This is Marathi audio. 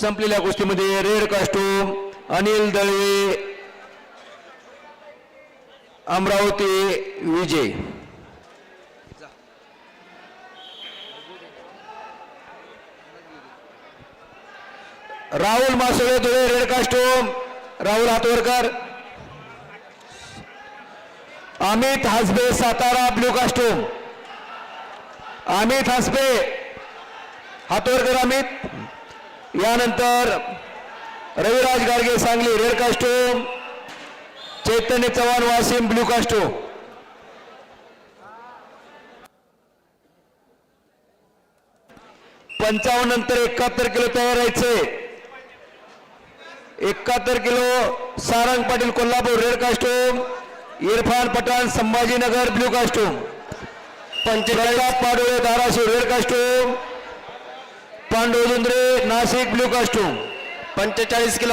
संपलेल्या गोष्टीमध्ये रेड कास्टूम अनिल दळवे अमरावती विजय. Rahul Masole Dhule red costume. Rahul Hatwarkar Amit Hasbe Satara blue costume. Amit Hasbe. Hatwarkar Amit. यानंतर Raviraj Gadge Sangli red costume Chaitanya Chavan Wasim blue costume पंचावन्न नंतर एकाहत्तर किलो तयार राहायचे. एकाहत्तर kilo Sarang Patil Kolhapur red costume Irfan Pathan Sambhajinagar blue costume पंचेचाळीस Padole Dharashiv red costume Pandav Pandujundre Nashik blue costume. पंचेचाळीस किलो